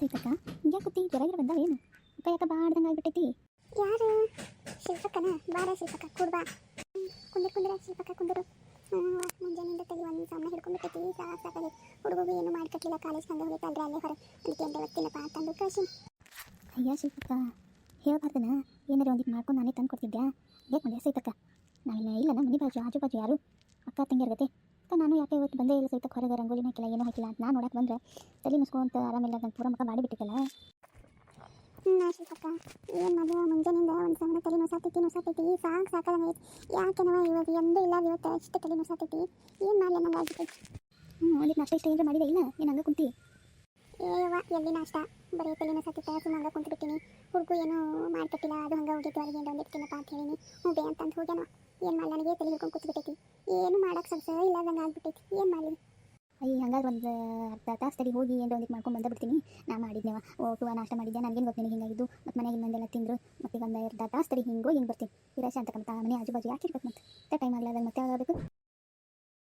ಸೈತಕ್ಕ ಹಿಂಗ್ಯಾಕೆ ಕುತ್ತಿ ಜ್ವರ ಗಿರ ಬಂದಾವ ಏನು? ಕೈ ಯಾಕ ಬಾಡ್ದಂಗೆ ಆಗ್ಬಿಟ್ಟೈತಿ? ಯಾರು? ಶಿಲ್ಪಕ್ಕನ? ಬಾರ ಶಿಲ್ಪಕ್ಕ ಕೂಡ್ ಬಾ. ಕುಂದ್ರ ಕುಂದ್ರ ಶಿಲ್ಪಕ್ಕ ಕುಂದರು. ಮುಂಜಾನೆಯಿಂದ ತೆಗಿ ಒಂದು ಸಾಮನೆ ಹಿಡ್ಕೊಂಡ್ಬಿಟ್ಟೈತಿ. ಸಾಕು ಸಾಕಾಗಿ ಹುಡುಗರು ಏನು ಮಾಡಿ ಕಟ್ಟಲಿಲ್ಲ ಕಾಲೇಜ್ ಕಂಡು ಹೋಗಿತ್ತಲ್ರಿ ಅಲ್ಲೇ ಹೊರ ಅದಕ್ಕೆ ಅಂತ ಗೊತ್ತಿಲ್ಲಪ್ಪ ಅಂತಂದು ಕಳ್ಸಿ. ಅಯ್ಯ ಶಿಲ್ಪಕ್ಕ ಹೇಳ್ಬಾರ್ದನ? ಏನಾರ ಒಂದಿಟ್ಟು ಮಾಡ್ಕೊಂಡು ನಾನೇ ತಂದು ಕೊಡ್ತಿದ್ಯಾ ಬೇಕು ಮಂಡ್ಯ ಸೈತಕ್ಕ. ನಾನು ಇಲ್ಲ ನಮ್ಮ ಮನೆ ಬಾಜು ಆಜು ಬಾಜು ಯಾರು? ಅಕ್ಕ ತಂಗಿರ್ಗತ್ತೆ ನಾನು ಯಾಕೆ ಇವತ್ತು ಬಂದೇ ಇಲ್ಲ ಸಹಿತ ಹೊರಗೆ ರಂಗೋಲಿ ಹಾಕಿಲ್ಲ ಏನೂ ಹಾಕಿಲ್ಲ ಅಂತ ನಾನು ನೋಡಕ್ಕೆ ಬಂದ್ರೆ ತಲೆ ಮುಸ್ಕೊಂತ ಆರಾಮಿಲ್ಲ ನನ್ನ ಪೂರ ಮುಖ ಮಾಡಿಬಿಟ್ಟಿದ್ದಲ್ಲ. ಹ್ಞೂ ಶಿಲ್ಪಕ್ಕ ಏನು ಮಗ ಮುಂಜಾನೆಯಿಂದ ಒಂದು ಸಮನ ತಲೆ ನೋಸಾತೈತಿ ನೋಸಾತೈತಿ. ಸಾಕು ಸಾಕಾಗೈತಿ ಯಾಕೆನವ ಇವತ್ತು ಎಂದೂ ಇಲ್ಲ ಇವತ್ತು ಅಷ್ಟು ತಲೆ ನೋಸಾತೈತಿ? ಏನು ಮಾಡಲಿ ನಂಗೆ ಆಗ್ಬಿಟ್ಟೈತಿ ಹ್ಞೂ ಒಂದಿಟ್ಟು ನಾಷ್ಟ ಇಷ್ಟ ಏನಾರ ಮಾಡಿದೆ ಇಲ್ಲ ಏನು ಹಂಗೆ ಕುಂತಿ? ಏವ ಎಲ್ಲಿ ನಾಷ್ಟ? ಬರೀ ತಲೆನೂ ಸತ್ತಿತ್ತ ಸುಮ್ಮ ಹಂಗೆ ಕುಂತು ಬಿಟ್ಟಿನಿ ಹುಡುಗು ಏನು ಮಾಡ್ಕೊಟ್ಟಿಲ್ಲ ಅದು ಹಂಗೆ ಹೋಗಿದ್ದು ಏನು ಒಂದಿಟ್ಟು ತಿನ್ನಪ್ಪ ಅಂತ ಹೇಳಿನಿ. ಹ್ಞೂ ಬೇ ಅಂತಂದು ಹೋಗ್ಯಾನ ಏನು ಮಾಡಲಿ ನನಗೆ ತಲೆ ಹಿಡ್ಕೊಂಡು ಕೂತು ಬಿಟ್ಟೈತಿ ಏನು ಮಾಡಕ್ಕೆ ಇಲ್ಲ ನಂಗೆ ಆಗ್ಬಿಟ್ಟೈತಿ. ಏನು ಮಾಡಲಿ ಅಯ್ಯ ಹಂಗಾದ್ರೆ ಒಂದು, ಅರ್ಧ ತಾಸು ತಡಿ ಹೋಗಿ ಏನು ಒಂದಿಟ್ಟು ಮಾಡ್ಕೊಂಡು ಬಂದ್ಬಿಡ್ತೀನಿ. ನಾ ಮಾಡಿದ್ನೇವ. ಓಟು ನಾಷ್ಟ ಮಾಡಿದ್ದೆ ನನಗೇನು ಗೊತ್ತೇನೆ ಹಿಂಗಾಗಿದ್ದು? ಮತ್ತು ಮನೆಗೆ ಮಂದೆಲ್ಲ ತಿಂದರು. ಮತ್ತೆ ಒಂದು ಅರ್ಧ ತಾಸು ತಡಿ ಹಿಂಗೆ ಹೋಗಿ ಬರ್ತೀನಿ. ಇರೋ ಮತ್ತೆ ಮನೆ ಆಜು ಬಾಜು ಯಾಕೆ ಇರ್ಬೇಕು ಮತ್ತೆ ಟೈಮ್ ಆಗಲ್ಲ ಮತ್ತೆ ಆಗಬೇಕು.